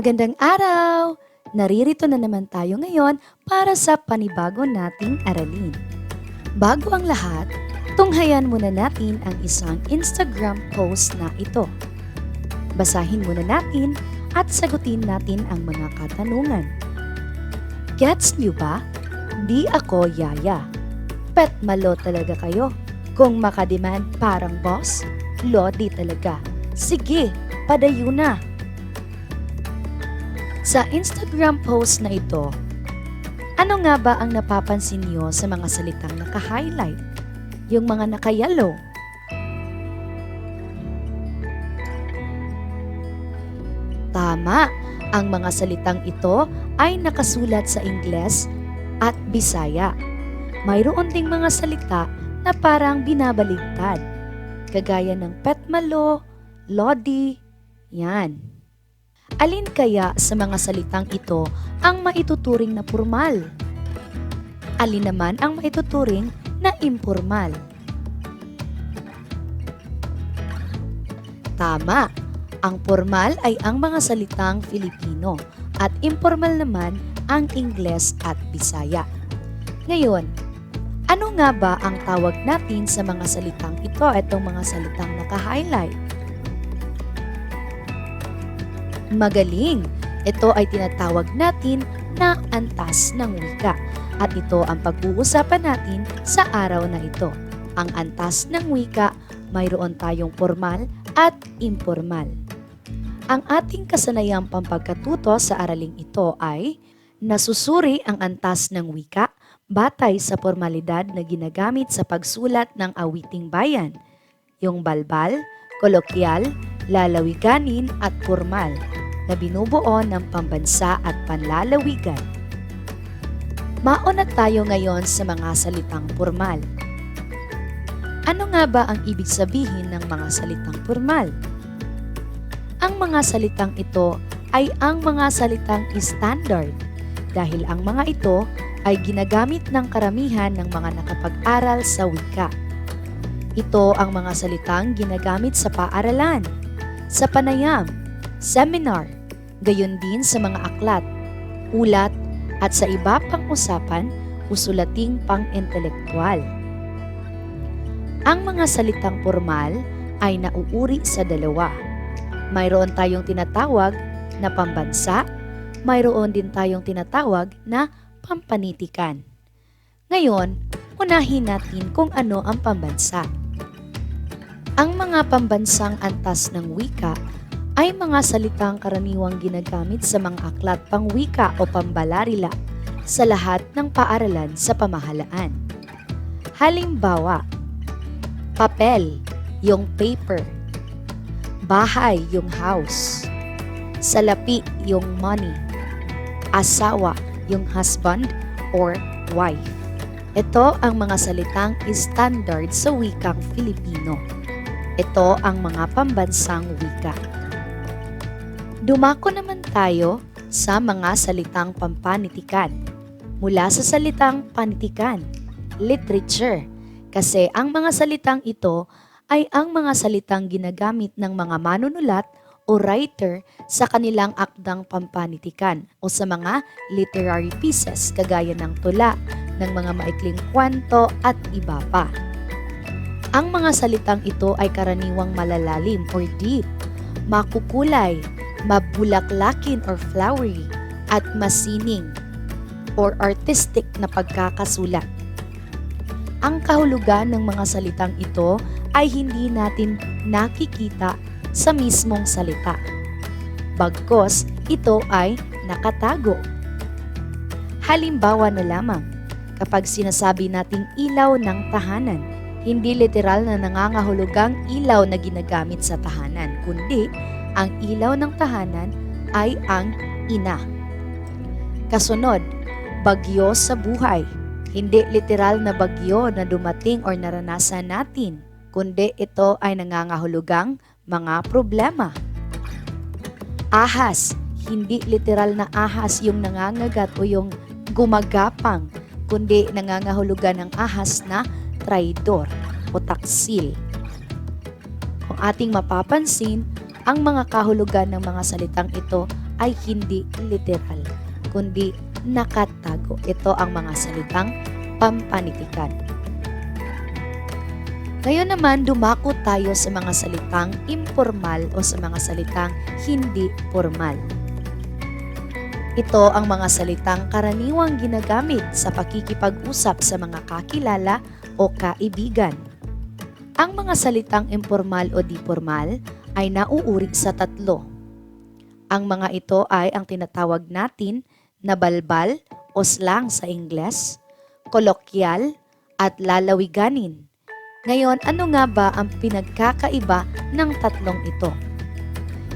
Magandang araw! Naririto na naman tayo ngayon para sa panibago nating aralin. Bago ang lahat, tunghayan muna natin ang isang Instagram post na ito. Basahin muna natin at sagutin natin ang mga katanungan. Gets niyo ba? Di ako yaya. Pet malo talaga kayo. Kung makademand parang boss, lodi talaga. Sige, padayo na. Sa Instagram post na ito, ano nga ba ang napapansin niyo sa mga salitang naka-highlight? Yung mga naka-yellow? Tama, ang mga salitang ito ay nakasulat sa Ingles at Bisaya. Mayroon ding mga salita na parang binabaligtad, kagaya ng petmalo, lodi, yan. Alin kaya sa mga salitang ito ang maituturing na formal? Alin naman ang maituturing na informal? Tama, ang formal ay ang mga salitang Filipino at informal naman ang Ingles at Bisaya. Ngayon, ano nga ba ang tawag natin sa mga salitang ito, itong mga salitang naka-highlight? Magaling! Ito ay tinatawag natin na antas ng wika at ito ang pag-uusapan natin sa araw na ito. Ang antas ng wika, mayroon tayong formal at informal. Ang ating kasanayang pampagkatuto sa araling ito ay nasusuri ang antas ng wika batay sa formalidad na ginagamit sa pagsulat ng awiting bayan, yung balbal, kolokyal, lalawiganin at formal na binubuo ng pambansa at panlalawigan. Mauna tayo ngayon sa mga salitang formal. Ano nga ba ang ibig sabihin ng mga salitang formal? Ang mga salitang ito ay ang mga salitang standard dahil ang mga ito ay ginagamit ng karamihan ng mga nakapag-aral sa wika. Ito ang mga salitang ginagamit sa paaralan, sa panayam, seminar, gayon din sa mga aklat, ulat, at sa iba pang usapan o sulating pang-intelektual. Ang mga salitang formal ay nauuri sa dalawa. Mayroon tayong tinatawag na pambansa, mayroon din tayong tinatawag na pampanitikan. Ngayon, unahin natin kung ano ang pambansa. Ang mga pambansang antas ng wika ay mga salitang karaniwang ginagamit sa mga aklat pangwika o pambalarila sa lahat ng paaralan sa pamahalaan. Halimbawa, papel, yung paper, bahay, yung house, salapi, yung money, asawa, yung husband or wife. Ito ang mga salitang standard sa wikang Filipino. Ito ang mga pambansang wika. Dumako naman tayo sa mga salitang pampanitikan. Mula sa salitang panitikan, literature, kasi ang mga salitang ito ay ang mga salitang ginagamit ng mga manunulat o writer sa kanilang akdang pampanitikan o sa mga literary pieces kagaya ng tula, ng mga maikling kwento at iba pa. Ang mga salitang ito ay karaniwang malalalim or deep, makukulay, mabulaklakin or flowery, at masining or artistic na pagkakasulat. Ang kahulugan ng mga salitang ito ay hindi natin nakikita sa mismong salita. Bagkos, ito ay nakatago. Halimbawa na lamang, kapag sinasabi nating ilaw ng tahanan, hindi literal na nangangahulugang ilaw na ginagamit sa tahanan, kundi ang ilaw ng tahanan ay ang ina. Kasunod, bagyo sa buhay. Hindi literal na bagyo na dumating or naranasan natin, kundi ito ay nangangahulugang mga problema. Ahas, hindi literal na ahas yung nangangagat o yung gumagapang, kundi nangangahulugan ng ahas na traidor o taksil. Kung ating mapapansin, ang mga kahulugan ng mga salitang ito ay hindi literal, kundi nakatago. Ito ang mga salitang pampanitikan. Ngayon naman, dumako tayo sa mga salitang informal o sa mga salitang hindi formal. Ito ang mga salitang karaniwang ginagamit sa pakikipag-usap sa mga kakilala o kaibigan. Ang mga salitang informal o di formal ay nauuri sa tatlo. Ang mga ito ay ang tinatawag natin na balbal o slang sa Ingles, kolokyal at lalawiganin. Ngayon, ano nga ba ang pinagkakaiba ng tatlong ito?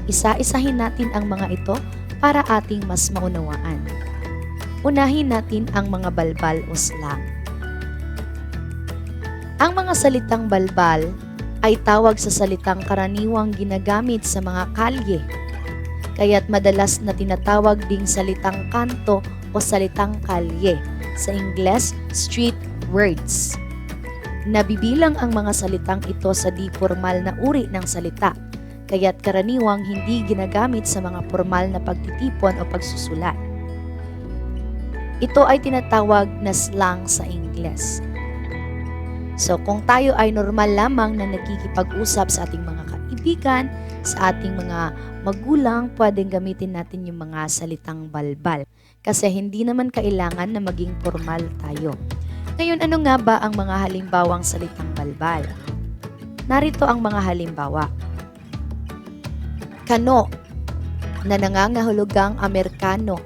Isa-isahin natin ang mga ito para ating mas maunawaan. Unahin natin ang mga balbal o slang. Ang mga salitang balbal ay tawag sa salitang karaniwang ginagamit sa mga kalye. Kaya't madalas na tinatawag ding salitang kanto o salitang kalye. Sa Ingles, street words. Nabibilang ang mga salitang ito sa di formal na uri ng salita, kaya't karaniwang hindi ginagamit sa mga formal na pagtitipon o pagsusulat. Ito ay tinatawag na slang sa Ingles. So kung tayo ay normal lamang na nagkikipag-usap sa ating mga kaibigan, sa ating mga magulang, pwedeng gamitin natin yung mga salitang balbal. Kasi hindi naman kailangan na maging formal tayo. Ngayon, ano nga ba ang mga halimbawang salitang balbal? Narito ang mga halimbawa. Kano, na nangangahulugang Amerikano.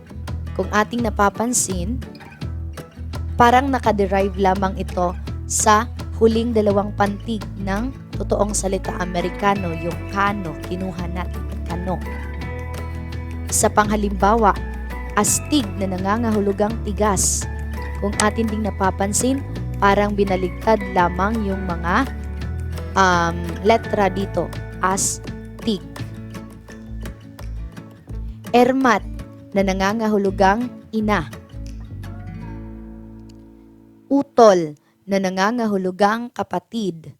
Kung ating napapansin, parang nakaderive lamang ito sa huling dalawang pantig ng totoong salita Amerikano, yung kano, kinuha natin, kano. Sa panghalimbawa, astig na nangangahulugang tigas. Kung atin ding napapansin, parang binaligtad lamang yung mga um, letra dito, astig. Ermat na nangangahulugang ina. Utol na nangangahulugang kapatid.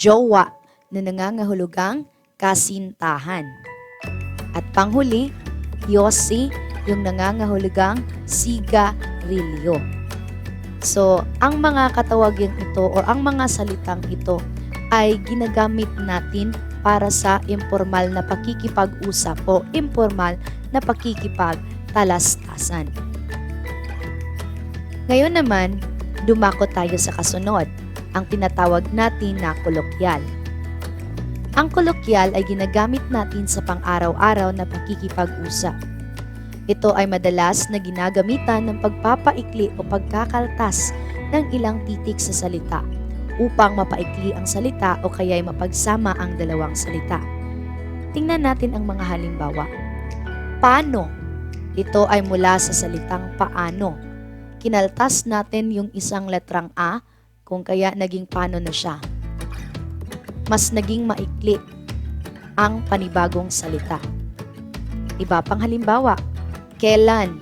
Jowa na nangangahulugang kasintahan. At panghuli, Yossi yung nangangahulugang sigarilyo. So, ang mga katawagang ito o ang mga salitang ito ay ginagamit natin para sa informal na pakikipag-usap o informal na pakikipagtalastasan. Ngayon naman, dumako tayo sa kasunod, ang tinatawag natin na kolokyal. Ang kolokyal ay ginagamit natin sa pang-araw-araw na pakikipag-usap. Ito ay madalas na ginagamitan ng pagpapaikli o pagkakaltas ng ilang titik sa salita upang mapaikli ang salita o kaya'y mapagsama ang dalawang salita. Tingnan natin ang mga halimbawa. Paano? Ito ay mula sa salitang paano. Kinaltas natin yung isang letrang A kung kaya naging paano na siya. Mas naging maikli ang panibagong salita. Iba pang halimbawa, kailan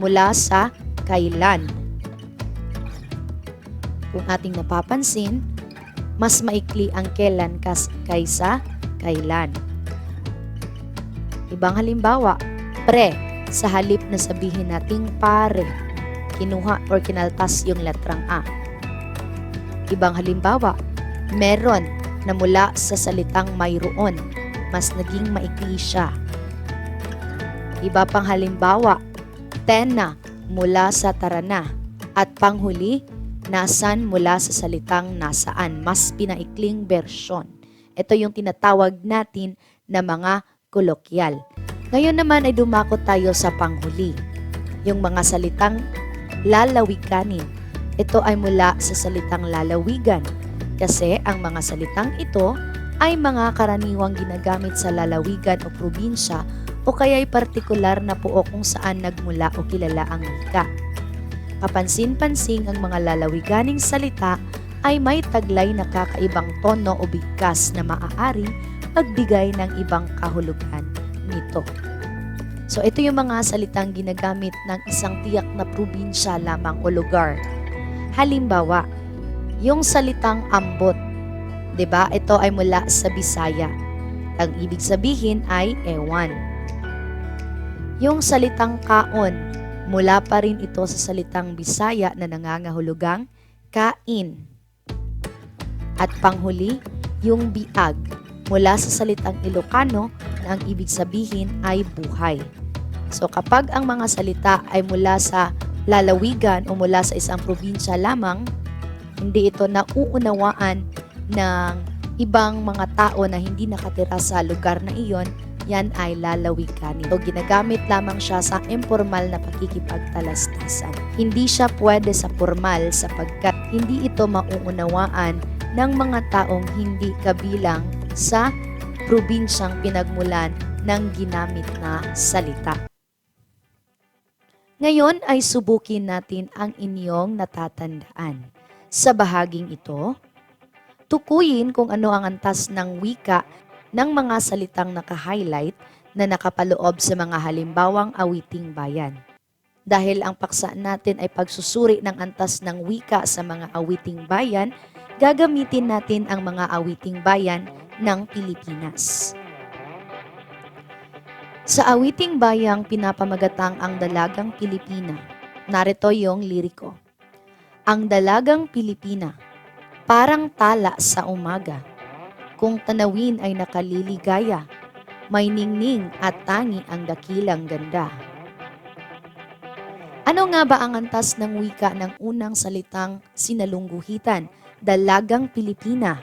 mula sa kailan kung ating napapansin, mas maikli ang kailan kas kaysa kailan. Ibang halimbawa, pre, sa halip na sabihin nating pare, kinuha or kinaltas yung letrang A. Ibang halimbawa, meron na mula sa salitang mayroon, mas naging maikli siya. Iba pang halimbawa, tena mula sa tarana at panghuli, nasan mula sa salitang nasaan, mas pinaikling bersyon. Ito yung tinatawag natin na mga kolokyal. Ngayon naman ay dumako tayo sa panghuli, yung mga salitang lalawiganin. Ito ay mula sa salitang lalawigan kasi ang mga salitang ito ay mga karaniwang ginagamit sa lalawigan o probinsya o kaya'y partikular na puo kung saan nagmula o kilala ang wika. Kapansin-pansing ang mga lalawiganing salita ay may taglay na kakaibang tono o bigkas na maaaring magbigay ng ibang kahulugan nito. So ito yung mga salitang ginagamit ng isang tiyak na probinsya lamang o lugar. Halimbawa, yung salitang ambot, 'di ba? Ito ay mula sa Bisaya. Ang ibig sabihin ay ewan. Yung salitang kaon, mula pa rin ito sa salitang Bisaya na nangangahulugang kain. At panghuli, yung biag, mula sa salitang Ilocano na ang ibig sabihin ay buhay. So kapag ang mga salita ay mula sa lalawigan o mula sa isang probinsya lamang, hindi ito nauunawaan ng ibang mga tao na hindi nakatira sa lugar na iyon, yan ay lalawigan. Ito ginagamit lamang siya sa informal na pakikipagtalastasan. Hindi siya pwede sa formal sapagkat hindi ito mauunawaan ng mga taong hindi kabilang sa probinsyang pinagmulan ng ginamit na salita. Ngayon ay subukin natin ang inyong natatandaan. Sa bahaging ito, tukuyin kung ano ang antas ng wika ng mga salitang naka-highlight na nakapaloob sa mga halimbawang awiting bayan. Dahil ang paksa natin ay pagsusuri ng antas ng wika sa mga awiting bayan, gagamitin natin ang mga awiting bayan ng Pilipinas. Sa awiting bayang pinapamagatang ang dalagang Pilipina, narito yung liriko. Ang dalagang Pilipina, parang tala sa umaga. Kung tanawin ay nakaliligaya, may ningning at tangi ang dakilang ganda. Ano nga ba ang antas ng wika ng unang salitang sinalungguhitan, dalagang Pilipina?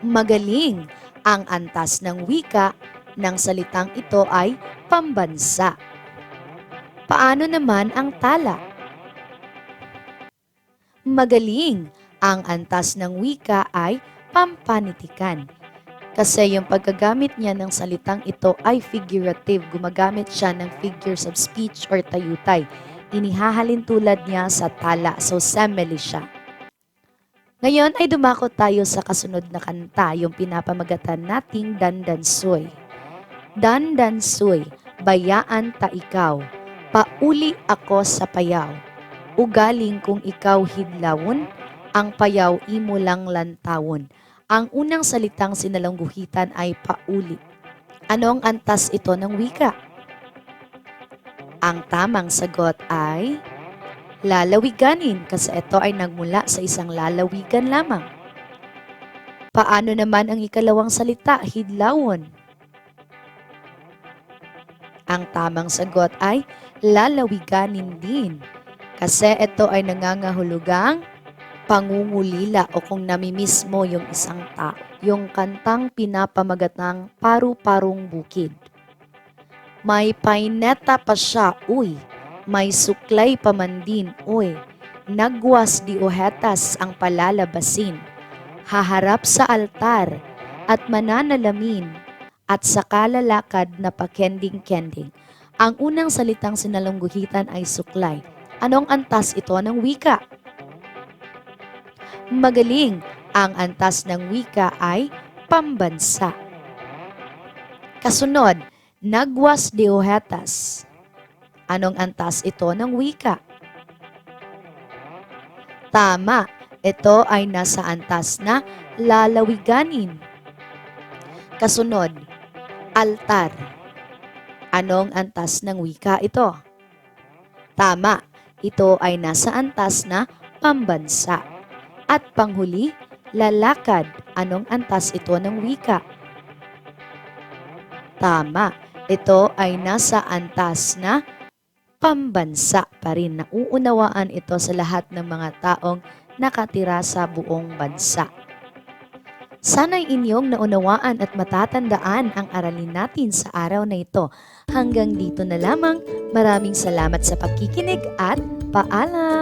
Magaling! Ang antas ng wika ng salitang ito ay pambansa. Paano naman ang tala? Magaling! Ang antas ng wika ay pampanitikan. Kasi yung paggagamit niya ng salitang ito ay figurative. Gumagamit siya ng figures of speech or tayutay. Inihahalin tulad niya sa tala. So, simile siya. Ngayon ay dumako tayo sa kasunod na kanta, yung pinapamagatan nating Dandansoy. Dandansoy, bayaan ta ikaw, pauli ako sa payaw. Ugaling kung ikaw hidlawon, ang payaw imo lang lantawon. Ang unang salitang sinalangguhitan ay pauli. Anong antas ito ng wika? Ang tamang sagot ay lalawiganin kasi ito ay nagmula sa isang lalawigan lamang. Paano naman ang ikalawang salita, hidlawon? Ang tamang sagot ay lalawiganin din kasi ito ay nangangahulugang pangungulila o kung namimiss mo yung isang tao. Yung kantang pinapamagatang paru-parong bukid. May paineta pa siya, uy. May suklay pa man din, uy. Nagwas di ohetas ang palalabasin. Haharap sa altar at mananalamin at sa kalalakad na pakending-kending. Ang unang salitang sinalungguhitan ay suklay. Anong antas ito ng wika? Magaling! Ang antas ng wika ay pambansa. Kasunod, nagwas de. Anong antas ito ng wika? Tama, ito ay nasa antas na lalawiganin. Kasunod, altar. Anong antas ng wika ito? Tama, ito ay nasa antas na pambansa. At panghuli, lalakad. Anong antas ito ng wika? Tama, ito ay nasa antas na pambansa pa rin. Nauunawaan ito sa lahat ng mga taong nakatira sa buong bansa. Sana'y inyong naunawaan at matatandaan ang aralin natin sa araw na ito. Hanggang dito na lamang, maraming salamat sa pagkikinig at paalam!